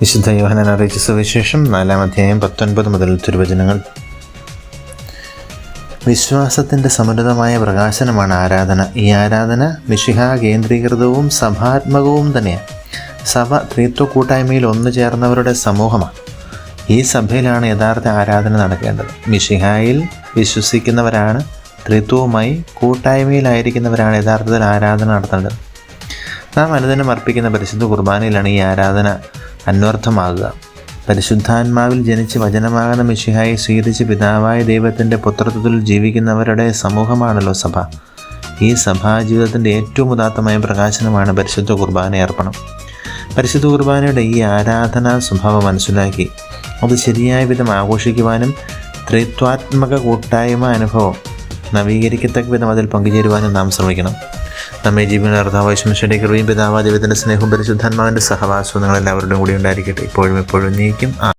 വിശുദ്ധ യോഹനൻ അറിയിച്ച സുവിശേഷം നാലാം അധ്യായം പത്തൊൻപത് മുതൽ തിരുവചനങ്ങൾ. വിശ്വാസത്തിന്റെ സമൃദ്ധമായ പ്രകാശനമാണ് ആരാധന. ഈ ആരാധന മിഷിഹ കേന്ദ്രീകൃതവും സഭാത്മകവും തന്നെയാണ്. സഭ ത്രിത്വ കൂട്ടായ്മയിൽ ഒന്നു ചേർന്നവരുടെ സമൂഹമാണ്. ഈ സഭയിലാണ് യഥാർത്ഥ ആരാധന നടക്കേണ്ടത്. മിഷിഹായിൽ വിശ്വസിക്കുന്നവരാണ് ത്രിത്വവുമായി കൂട്ടായ്മയിലായിരിക്കുന്നവരാണ് യഥാർത്ഥത്തിൽ ആരാധന നടത്തേണ്ടത്. നാം അനുദിനം അർപ്പിക്കുന്ന പരിശുദ്ധ കുർബാനയിലാണ് ഈ ആരാധന അന്വർത്ഥമാകുക. പരിശുദ്ധാത്മാവിൽ ജനിച്ച് വചനമാകുന്ന മിഷിഹായി സ്വീകരിച്ച് പിതാവായ ദൈവത്തിന്റെ പുത്രത്വത്തിൽ ജീവിക്കുന്നവരുടെ സമൂഹമാണല്ലോ സഭ. ഈ സഭാജീവിതത്തിന്റെ ഏറ്റവും ഉദാത്തമായ പ്രകാശനമാണ് പരിശുദ്ധ കുർബാന അർപ്പണം പരിശുദ്ധ കുർബാനയുടെ ഈ ആരാധനാ സ്വഭാവം മനസ്സിലാക്കി അത് ശരിയായ വിധം ആഘോഷിക്കുവാനും ത്രിത്വാത്മക കൂട്ടായ്മ അനുഭവം നവീകരിക്കത്തക്ക വിധം അതിൽ പങ്കുചേരുവാനും നാം ശ്രമിക്കണം. നമ്മെ ജീവന അർദ്ധാവശ്യം കൃപയും പിതാവാ ദൈവത്തിന്റെ സ്നേഹവും പരിശുദ്ധാത്മാവിന്റെ സഹവാസവും നിങ്ങളെല്ലാവരുടെയും കൂടി ഉണ്ടായിരിക്കട്ടെ. ഇപ്പോഴും എപ്പോഴും നീക്കും.